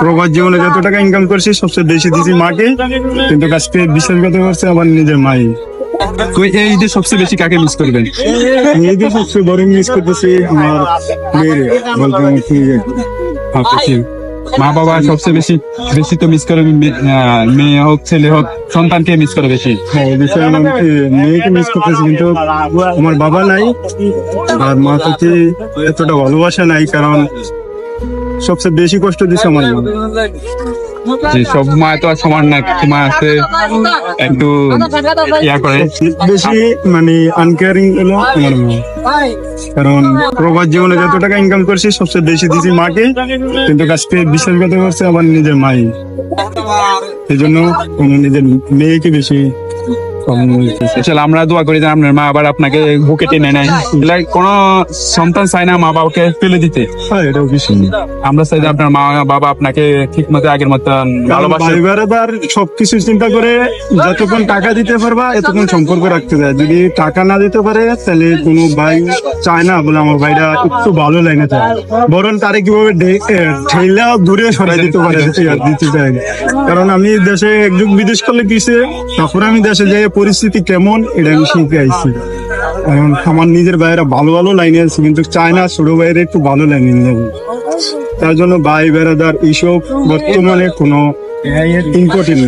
প্রবাস জীবনে যত টাকা ইনকাম করছি, সবচেয়ে বেশি দিছি মাকে। কিন্তু আজকে বিশ্বাসঘাত করছে আমার নিজের মাই। তো এই যে সবচেয়ে বেশি কাকে মিস করবেন? এই যে সবচেয়ে বড় মিস করতেছি আমার মেয়েরে বলতে আমি মা বাবা সবচেয়ে বেশি বেশি তো মিস করে মেয়ে হোক, ছেলে হোক, সন্তানকে মিস করে বেশি। হ্যাঁ মেয়েকে মিস করতেছি কিন্তু আমার বাবা নাই, আর মা থেকে এতটা ভালোবাসা নাই, কারণ সবচেয়ে বেশি কষ্ট দিচ্ছে আমার মা। যে সব মা তো আর সমান না কিছু মা আছে একটু ইয়া করে। বেশি মানে আনকেয়ারিং হলো আমার মা। কারণ প্রবাস জীবনে যত টাকা ইনকাম করছি সবচেয়ে বেশি দিছি মাকে কিন্তু আজকে বিশ্বাসঘাত করছে আমার নিজের মাই। এই জন্য নিজের মেয়েকে বেশি আমরা দোয়া করি যে আপনার মা আবার আপনাকে বুকে টেনে নেয়। কোনো সন্তান চায় না মা বাবাকে ফেলে দিতে। হ্যাঁ আমরা চাই যে আপনার মা বাবা আপনাকে ঠিক মতো আগের মতন সবকিছু চিন্তা করে যতক্ষণ টাকা দিতে পারবা এতক্ষণ সম্পর্ক রাখতে দেয়। যদি টাকা না দিতে পারে তাহলে কোনো ভাই চায় না বলে আমার ভাইরা একটু ভালো লাইনে চায় বরং তারে কীভাবে ঠেলা দূরে সরাই দিতে পারে দিতে চায় কারণ আমি দেশে একযুগ বিদেশ করলে কিসে তখন আমি দেশে যাই পরিস্থিতি কেমন, এটা আমি শুনতে আইছি। কারণ আমার নিজের ভাইয়েরা ভালো ভালো লাইনে আছে, কিন্তু চায় না ছোট ভাইয়েরা একটু ভালো লাইনে নিয়ে তার জন্য ভাই বেড়াদার এইসব বর্তমানে কোনো ইম্পর্টেন্ট